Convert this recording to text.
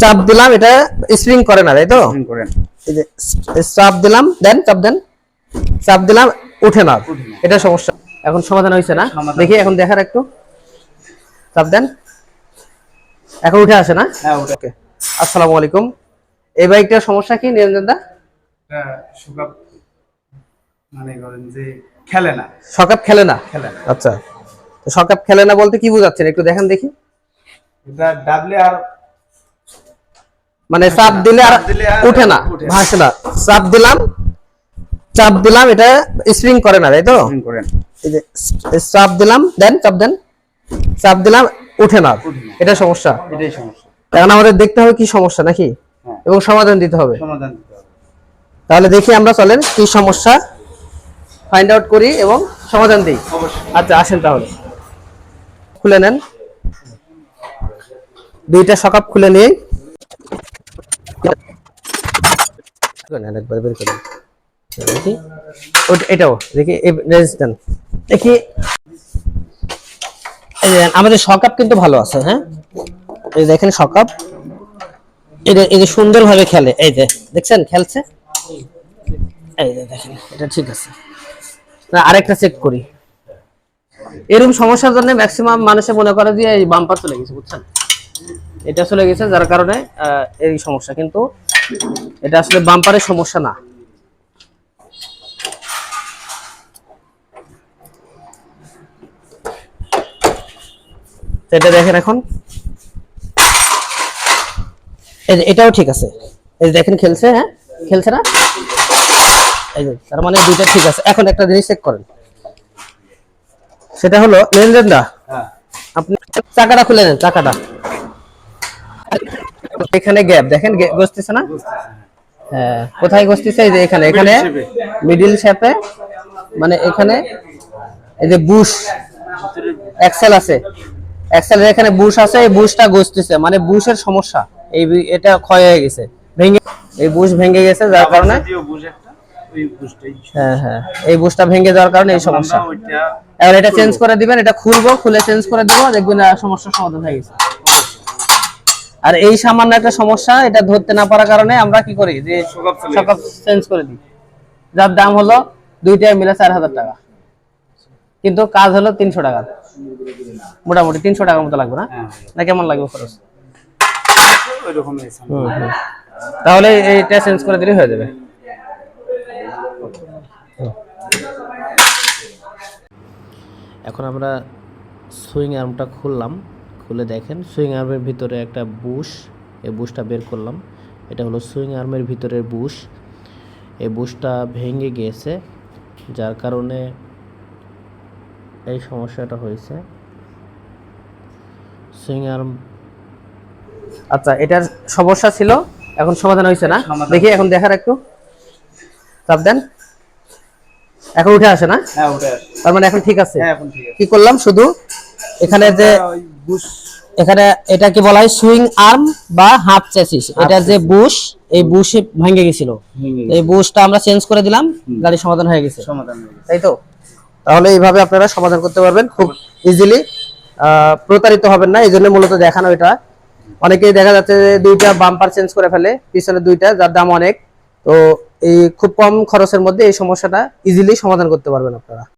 চাপ দিলাম এটা স্প্রিং করে না তাই তো? এই যে চাপ দিলাম দেন চাপ দেন। চাপ দিলাম উঠে না। এটা সমস্যা। এখন সমাধান হয়েছে না? দেখি এখন দেখার একটু। চাপ দেন। এখন উঠে আসে না? হ্যাঁ ওকে আসসালামু আলাইকুম। এই বাইকটার সমস্যা কি নিরঞ্জন দা মানে করেন যে খেলে না। সকাপ খেলে না? খেলে না। আচ্ছা। তো সকাপ খেলে না বলতে কি বোঝাচ্ছেন? একটু দেখেন দেখি। এটা ডাবলে আর মানে চাপ দিলে আর উঠে না ভাসে না। চাপ দিলাম চাপ দিলাম এটা স্প্রিং করে না তাই তো? চাপ দিলাম দেন চাপ দেন। চাপ দিলাম উঠে না। এটা সমস্যা। এটাই সমস্যা। এখন আমাদের দেখতে হবে কি সমস্যা নাকি? হ্যাঁ। এবং সমাধান দিতে হবে। সমাধান দিতে হবে। তাহলে দেখি আমরা চলেন কি সমস্যা। ফাইন্ড আউট করি এবং সমাধান দিই। আচ্ছা আসেন তাহলে। খুলে নেন। দুইটা সকাপ খুলে নিয়ে নেন, একবার বের করেন। দেখি। এটাও দেখি দেখি। আমাদের সকাপ কিন্তু ভালো আছে হ্যাঁ? এই দেখেন সকাপ। এটা এই যে সুন্দরভাবে খেলে এই যে দেখছেন খেলছে? এই যে দেখেন এটা ঠিক আছে। না আরেকটা চেক করি। এরকম সমস্যার জন্য ম্যাক্সিমাম মানুষে মনে করে যে এই বাম্পার চলে গেছে বুঝছেন? এটা চলে গেছে যার কারণে এই সমস্যা। কিন্তু এটা আসলে বাম্পারের সমস্যা না। এটা দেখেন এখন। এটাও ঠিক আছে। এই দেখেন খেলছে হ্যাঁ? খেলছে না? এই যে তার মানে দুইটা ঠিক আছে। এখন একটা জিনিস চেক করেন। সেটা হলো লেনদেন দা হ্যাঁ। আপনি চাকাটা খুলে নেন চাকাটা। এখানে গ্যাপ দেখেন গসতেছে না? হ্যাঁ কোথায় গসতেছে এই যে এখানে এখানে। মিডিল শেপে মানে এখানে এই যে বুশ এক্সেল আছে। এক্সেলের এখানে বুশ আছে এই বুশটা গসতেছে মানে বুশের সমস্যা। এই এটা ক্ষয় হয়ে গেছে ভেঙে এই বুশ ভেঙে গেছে যার কারণে হ্যাঁ হ্যাঁ এই বুশটা ভেঙে যাওয়ার কারণে এই সমস্যা। এবার এটা চেঞ্জ করে দিবেন এটা খুলবো খুলে চেঞ্জ করে দিব দেখবেন আর সমস্যার সমাধান হয়ে গেছে। আর এই সামান্য একটা সমস্যা এটা ধরতে না পারার কারণে আমরা কি করি যে সকাপ চেঞ্জ করে। দিই। যার দাম হলো দুইটায় মিলে চার হাজার টাকা। কিন্তু কাজ হলো তিনশো টাকা। মোটামুটি তিনশো টাকার মতো লাগবে না? হ্যাঁ। না কেমন লাগবে খরচ? তাহলে এইটা চেঞ্জ করে দিলে হয়ে যাবে। এখন আমরা সুইং আর্মটা খুললাম। খুলে দেখেন। সুইং আর্মের ভিতরে একটা বুশ এই বুশটা বের করলাম। এটা হলো সুইং আর্মের ভিতরের বুশ। এই বুশটা ভেঙে গিয়েছে যার কারণে এই সমস্যাটা হয়েছে। সুইং আর্ম আচ্ছা এটার সমস্যা ছিল এখন সমাধান হয়েছে না? দেখি এখন দেখার একটু। চাপ দেন। এখন উঠে আসে না? হ্যাঁ ওটা আছে। তার মানে এখন ঠিক আছে? হ্যাঁ এখন ঠিক আছে। কি করলাম? শুধু এখানে যে বুশ এখানে এটা কি বলা হয়? সুইং আর্ম বা হাফ চেসিস। এটা যে বুশ এই বুশে ভেঙে গেছিল। এই বুশটা আমরা চেঞ্জ করে দিলাম গাড়ি সমাধান হয়ে গেছে। সমাধান তাই তো? তাহলে এইভাবে আপনারা সমাধান করতে পারবেন খুব ইজিলি প্রতারিত হবেন না এই জন্য মূলত দেখানো এটা। অনেকেই দেখা যাচ্ছে যে দুইটা বাম্পার চেঞ্জ করে ফেলে পিছনে দুইটা যার দাম অনেক। তো এই খুব কম খরচের মধ্যে এই সমস্যাটা ইজিলি সমাধান করতে পারবেন আপনারা।